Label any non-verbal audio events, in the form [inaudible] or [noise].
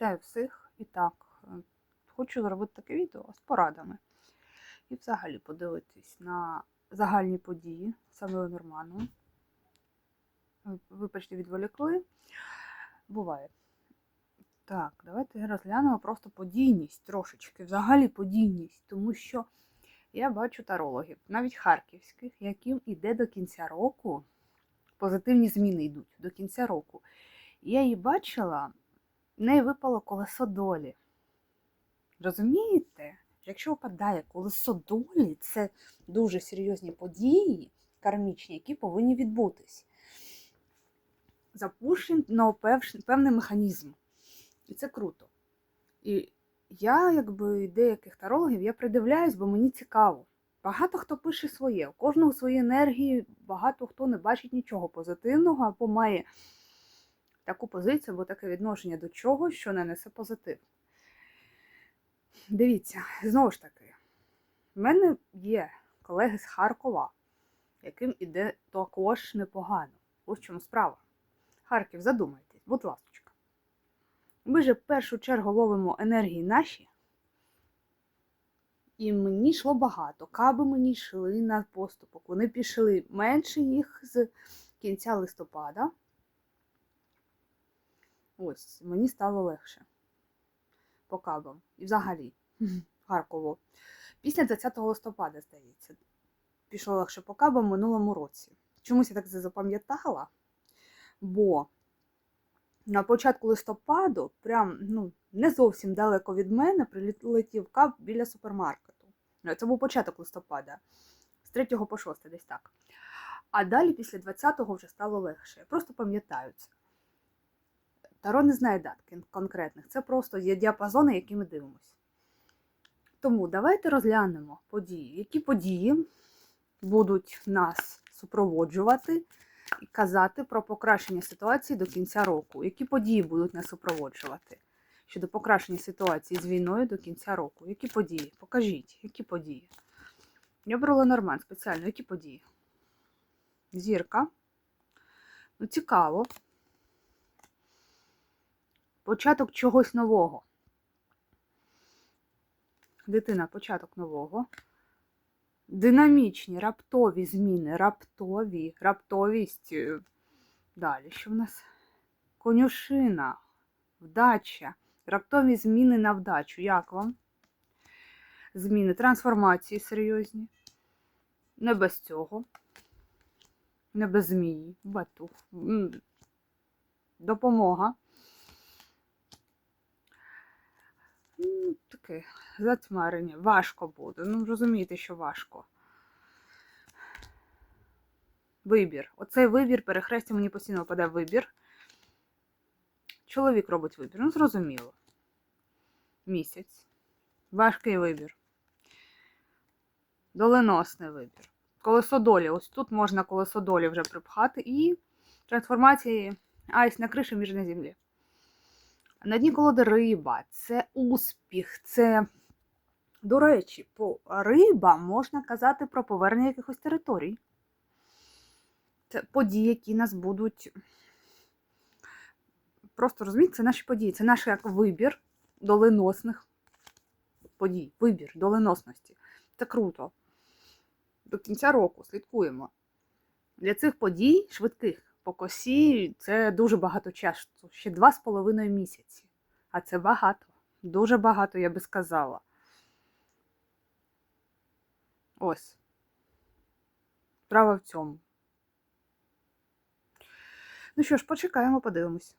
Вітаю всіх і так. е, Хочу зробити таке відео з порадами. І взагалі подивитись на загальні події саме Ленорману. Вибачте, відволікли. Буває. Так, давайте розглянемо просто подійність трошечки. Взагалі подійність, тому що я бачу тарологів, навіть харківських, яким іде до кінця року. Позитивні зміни йдуть до кінця року. Я її бачила, в неї випало колесо долі. Розумієте? Якщо випадає колесо долі, це дуже серйозні події кармічні, які повинні відбутись. Запущено певний механізм. І це круто. І я, якби деяких тарологів, я придивляюсь, бо мені цікаво. Багато хто пише своє, у кожного свої енергії, багато хто не бачить нічого позитивного або має таку позицію або таке відношення до чогось, що не несе позитив. Дивіться, знову ж таки, в мене є колеги з Харкова, яким іде також непогано. Ось в чому справа. Харків, задумайтесь, будь ласка. Ми же в першу чергу ловимо енергії наші. І мені йшло багато. Каби мені йшли на поступок. Вони пішли менше їх з кінця листопада. Ось, мені стало легше по кабам. І взагалі, [laughs] Харкову. Після 20 листопада, здається, пішло легше по кабам минулому році. Чомусь я так це запам'ятала, бо на початку листопаду, прям ну, не зовсім далеко від мене, прилетів каб біля супермаркету. Ну, Це був початок листопада, з 3 по 6, десь так. А далі, після 20-го, вже стало легше. Я просто пам'ятаю це. Таро не знає дат конкретних, це просто є діапазони, які ми дивимося. Тому давайте розглянемо події. Які події будуть нас супроводжувати і казати про покращення ситуації до кінця року? Які події будуть нас супроводжувати щодо покращення ситуації з війною до кінця року? Які події? Покажіть, які події? Я брала норман спеціально, які події? Зірка. Ну, цікаво. Початок чогось нового. Дитина, початок нового. Динамічні, раптові зміни, раптові, раптовість. е, Далі, що в нас? Конюшина, вдача, раптові зміни на вдачу. Як вам? Зміни, трансформації серйозні. Не без цього. Не без змії, батух. Допомога. Ну, таке затьмарення. Важко буде. Ну, розумієте, що важко. Вибір. Оцей вибір, перехрестя мені постійно випадає вибір. Чоловік робить вибір. Ну, зрозуміло. Місяць. Важкий вибір. Доленосний вибір. Колесо долі. Ось тут можна колесо долі вже припхати. І трансформації айс на криші між на землі. На дні колоди риба це успіх, це, до речі, по риба можна казати про повернення якихось територій. Це події, які нас будуть. Просто розумієте, це наші події, це наш як вибір доленосних подій. Вибір доленосності. Це круто. До кінця року слідкуємо. Для цих подій швидких по косі це дуже багато часу. Ще два з половиною місяці. А це багато. Дуже багато, я би сказала. Ось. Справа в цьому. Ну що ж, почекаємо, подивимось.